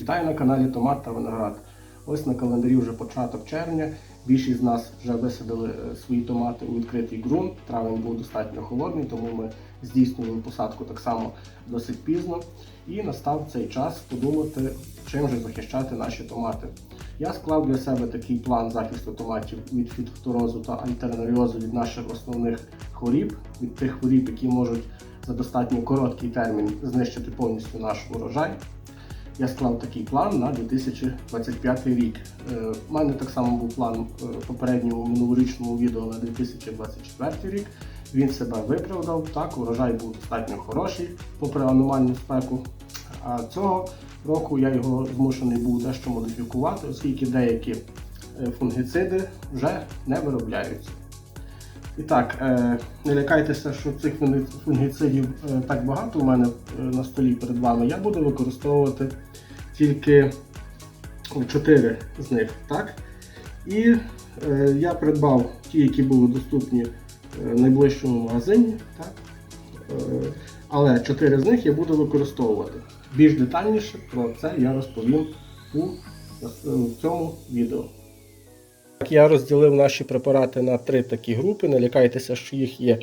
Вітаю на каналі Томат та Виноград. Ось на календарі вже початок червня. Більшість з нас вже висадили е, свої томати у відкритий ґрунт. Травень був достатньо холодний, тому ми здійснюємо посадку так само досить пізно. І настав цей час подумати, чим же захищати наші томати. Я склав для себе такий план захисту томатів від фітофторозу та альтернаріозу від наших основних хворіб, від тих хворіб, які можуть за достатньо короткий термін знищити повністю наш урожай. Я склав такий план на 2025 рік. Е, У мене так само був план е, попередньому минулорічному відео на 2024 рік. Він себе виправдав. Так, урожай був достатньо хороший, попри аномальну спеку. А цього року я його змушений був дещо модифікувати, оскільки деякі е, фунгіциди вже не виробляються. І так, е, не лякайтеся, що цих фунгіцидів е, так багато у мене е, на столі перед вами. Я буду використовувати тільки 4 з них. Так? І е, я придбав ті, які були доступні е, в найближчому магазині. Так? Е, але 4 з них я буду використовувати. Більш детальніше про це я розповім у, в цьому відео. Я розділив наші препарати на три такі групи. Не лякайтеся, що їх є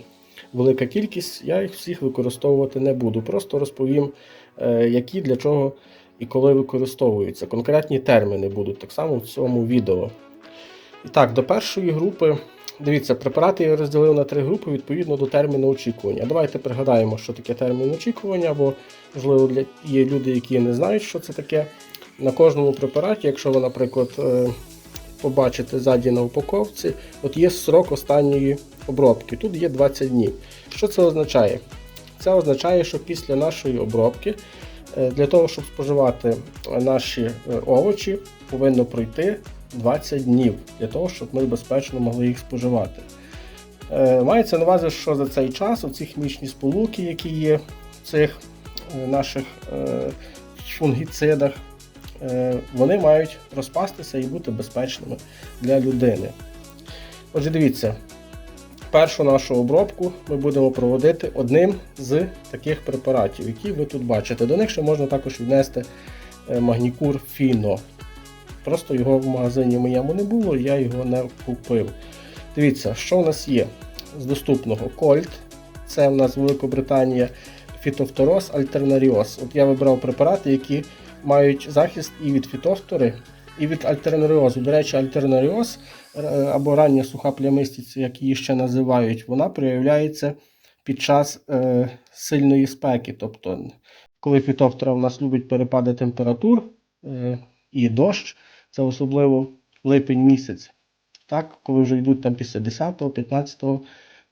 велика кількість. Я їх всіх використовувати не буду. Просто розповім, е, які для чого і коли використовуються. Конкретні терміни будуть так само в цьому відео. І так, до першої групи. Дивіться, препарати я розділив на три групи відповідно до терміну очікування. Давайте пригадаємо, що таке термін очікування, бо, можливо, для... є люди, які не знають, що це таке. На кожному препараті, якщо ви, наприклад, е, побачите ззаді на упаковці, от є срок останньої обробки. Тут є 20 днів. Що це означає? Це означає, що після нашої обробки, для того, щоб споживати наші е, овочі, повинно пройти 20 днів для того, щоб ми безпечно могли їх споживати. Е, Мається на увазі, що за цей час оці хімічні сполуки, які є в цих е, наших е, фунгіцидах, е, вони мають розпастися і бути безпечними для людини. Отже, дивіться, першу нашу обробку ми будемо проводити одним з таких препаратів, які ви тут бачите. До них ще можна також віднести е, магнікур Фіно. Просто його в магазині моєму не було, я його не купив. Дивіться, що у нас є з доступного Кольт. Це у нас Великобританія фітофтороз альтернаріоз. От я вибрав препарати, які мають захист і від фітофтори, і від альтернаріозу. До речі, альтернаріоз або рання суха плямистість, як її ще називають, вона проявляється під час е, сильної спеки. Тобто, коли фітофтора в нас любить перепади температур е, і дощ, це особливо липень місяць. Так, коли вже йдуть там після 10-го, 15-го,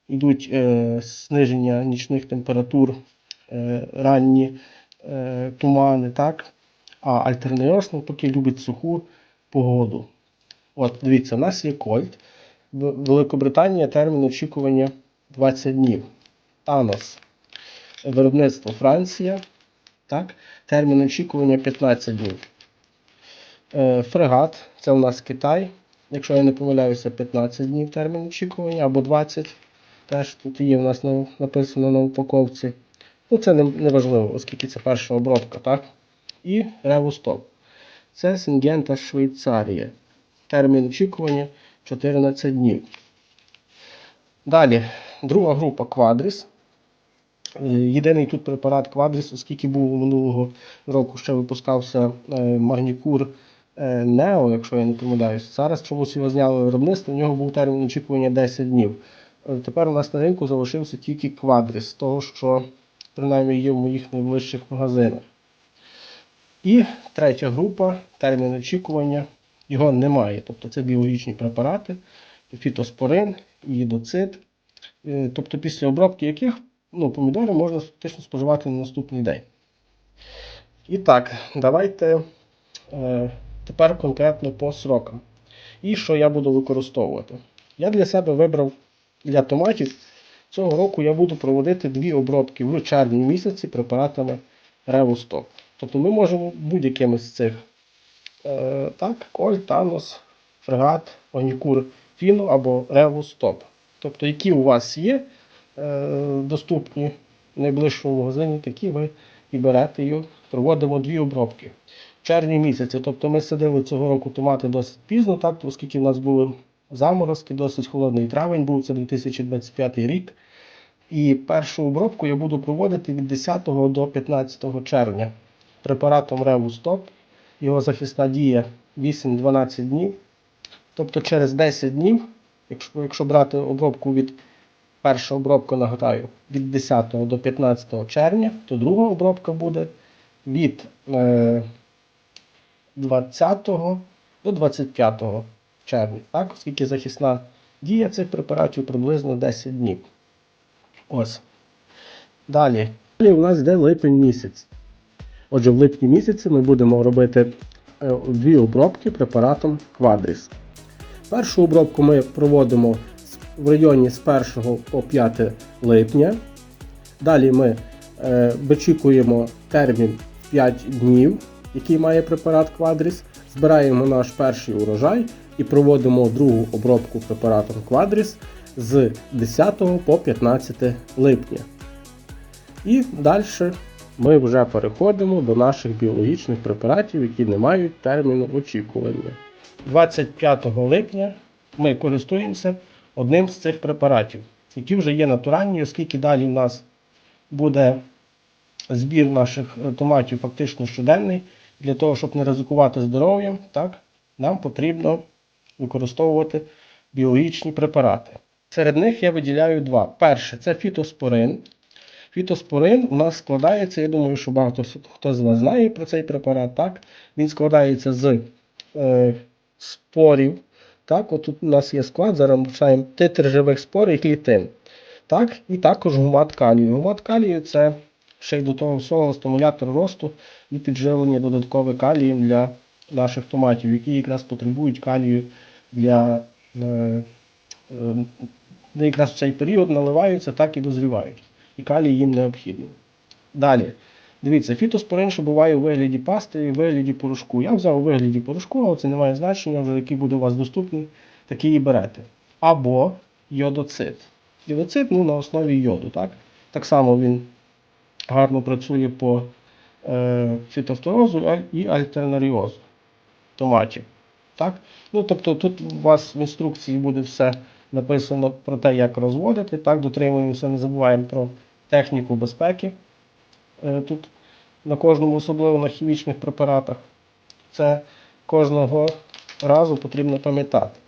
йдуть е, зниження нічних температур, е, ранні е, тумани, так? А альтернаріоз навпаки любить суху погоду. От, дивіться, у нас є Кольт. Великобританія термін очікування 20 днів. Танос. Виробництво Франція. Так? Термін очікування 15 днів. Е, Фрегат, це у нас Китай. Якщо я не помиляюся, 15 днів термін очікування або 20. Теж тут є у нас на- написано на упаковці. Ну, це не важливо, оскільки це перша обробка, так? І Ревустоп. Це Сингента Швейцарія. Термін очікування 14 днів. Далі, друга група Квадріс. Е, Єдиний тут препарат Квадріс, оскільки був минулого року ще випускався е, Магнікур е, Нео, якщо я не помиляюсь. Зараз чомусь його зняли виробництво, у нього був термін очікування 10 днів. Тепер у нас на ринку залишився тільки Квадріс, того, що принаймні є в моїх найближчих магазинах. І третя група, термін очікування, його немає. Тобто це біологічні препарати, фітоспорин, ідоцид. Е, Тобто після обробки яких ну, помідори можна фактично споживати на наступний день. І так, давайте е, тепер конкретно по срокам. І що я буду використовувати. Я для себе вибрав для томатів. Цього року я буду проводити дві обробки в червні місяці препаратами Ревусток. Тобто ми можемо будь-якими з цих так, Коль, Танос, Фрегат, Онікур, Фіно або Ревустоп. Тобто, які у вас є е, доступні в найближчому магазині, такі ви і берете і проводимо дві обробки. В червні місяці, тобто ми садили цього року томати досить пізно, так, оскільки в нас були заморозки, досить холодний травень був, це 2025 рік. І першу обробку я буду проводити від 10 до 15 червня препаратом Revustop. Його захисна дія 8-12 днів. Тобто через 10 днів, якщо, якщо брати обробку від перша обробка, нагадаю, від 10 до 15 червня, то друга обробка буде від е, 20 до 25 червня, так? оскільки захисна дія цих препаратів приблизно 10 днів. Ось. Далі. Далі у нас йде липень місяць. Отже, в липні місяці ми будемо робити е, дві обробки препаратом Quadris. Першу обробку ми проводимо в районі з 1 по 5 липня. Далі ми е, вичікуємо термін 5 днів, який має препарат Quadris. Збираємо наш перший урожай і проводимо другу обробку препаратом Quadris з 10 по 15 липня. І далі ми вже переходимо до наших біологічних препаратів, які не мають терміну очікування. 25 липня ми користуємося одним з цих препаратів, які вже є натуральні, оскільки далі в нас буде збір наших е, томатів фактично щоденний. Для того, щоб не ризикувати здоров'ям, так, нам потрібно використовувати біологічні препарати. Серед них я виділяю два. Перше це фітоспорин. Фітоспорин у нас складається, я думаю, що багато хто з вас знає про цей препарат. Так? Він складається з е, спорів. Так? От тут у нас є склад, зараз титр живих спор і клітин. Так? І також гумат калію. Гумат калію це ще й до того всього стимулятор росту і підживлення додатковим калієм для наших томатів, які якраз потребують калію для е, е, якраз в цей період наливаються, так і дозрівають. І калій їм необхідний. Далі. Дивіться, фітоспорин, що буває у вигляді пасти і у вигляді порошку. Я взяв у вигляді порошку, але це не має значення, вже який буде у вас доступний, такий і берете. Або йодоцит. Йодоцит ну, на основі йоду. Так, так само він гарно працює по е, фітофторозу і альтернаріозу томатів. Так? Ну, тобто тут у вас в інструкції буде все написано про те, як розводити. Так, дотримуємося, не забуваємо про техніку безпеки. Е, Тут на кожному, особливо на хімічних препаратах. Це кожного разу потрібно пам'ятати.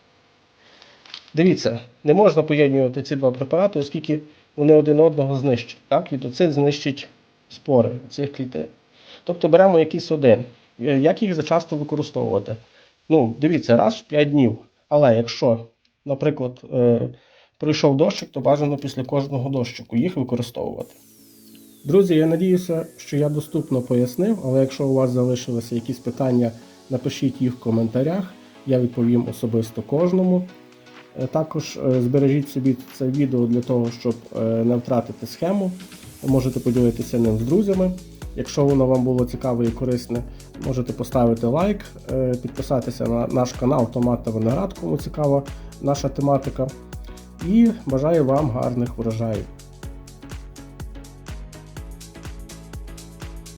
Дивіться, не можна поєднувати ці два препарати, оскільки вони один одного знищать. Так? Літоцит знищить спори цих клітин. Тобто беремо якийсь один. Е, Як їх зачасто використовувати? Ну, дивіться, раз в 5 днів. Але якщо, наприклад, е, пройшов дощик, то бажано після кожного дощику їх використовувати. Друзі, я надіюся, що я доступно пояснив, але якщо у вас залишилися якісь питання, напишіть їх в коментарях, я відповім особисто кожному. Е, Також е, збережіть собі це відео для того, щоб не втратити схему. Можете поділитися ним з друзями. Якщо воно вам було цікаве і корисне, можете поставити лайк, е, підписатися на наш канал Томат та Виноград, кому цікава наша тематика. І бажаю вам гарних врожаїв.